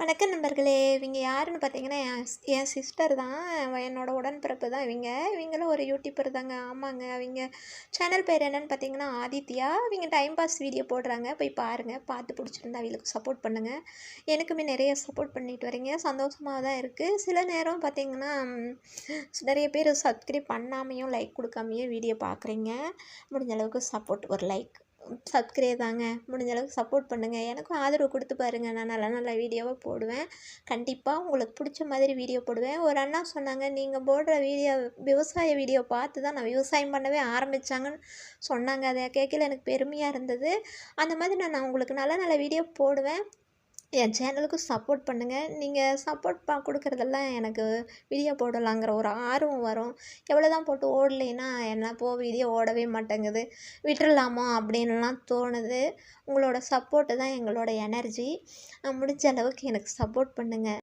வணக்கம் நண்பர்களே. இவங்க யாருன்னு பார்த்தீங்கன்னா என் என் சிஸ்டர் தான். என்னோடய உடன்பிறப்பு தான் இவங்க. இவங்களும் ஒரு யூடியூப்பர் தாங்க. ஆமாங்க. அவங்க சேனல் பேர் என்னன்னு பார்த்தீங்கன்னா ஆதித்யா. இவங்க டைம் பாஸ் வீடியோ போடுறாங்க. போய் பாருங்கள் பார்த்து பிடிச்சிருந்தா அவங்களுக்கு சப்போர்ட் பண்ணுங்கள் எனக்குமே நிறைய சப்போர்ட் பண்ணிட்டு வரீங்க. சந்தோஷமாக தான் இருக்குது சில நேரம் பார்த்தீங்கன்னா நிறைய பேர் சப்ஸ்கிரைப் பண்ணாமையும் லைக் கொடுக்காமையும் வீடியோ பார்க்குறீங்க. முடிஞ்ச அளவுக்கு சப்போர்ட் ஒரு லைக் சப்ஸ்கிரைப் தாங்க. முடிஞ்ச அளவுக்கு சப்போர்ட் பண்ணுங்கள் எனக்கும் ஆதரவு கொடுத்து பாருங்கள் நான் நல்ல நல்ல வீடியோவை போடுவேன். கண்டிப்பாக உங்களுக்கு பிடிச்ச மாதிரி வீடியோ போடுவேன். ஒரு அண்ணா சொன்னாங்க நீங்கள் போடுற வீடியோ விவசாய வீடியோ பார்த்து தான் நான் விவசாயம் பண்ணவே ஆரம்பித்தாங்கன்னு சொன்னாங்க. அதை கேட்கல எனக்கு பெருமையாக இருந்தது. அந்த மாதிரி நான் நான் உங்களுக்கு நல்ல நல்ல வீடியோ போடுவேன். என் சேனலுக்கு சப்போர்ட் பண்ணுங்கள் நீங்கள் சப்போர்ட் பா கொடுக்குறதெல்லாம் எனக்கு வீடியோ போடலாங்கிற ஒரு ஆர்வம் வரும். எவ்வளோ தான் போட்டு ஓடலைன்னா என்ன போ வீடியோ ஓடவே மாட்டேங்குது. விட்டுறலாமா அப்படின்லாம் தோணுது. உங்களோட சப்போர்ட்டு தான் எங்களோட எனர்ஜி முடிஞ்ச அளவுக்கு எனக்கு சப்போர்ட் பண்ணுங்கள்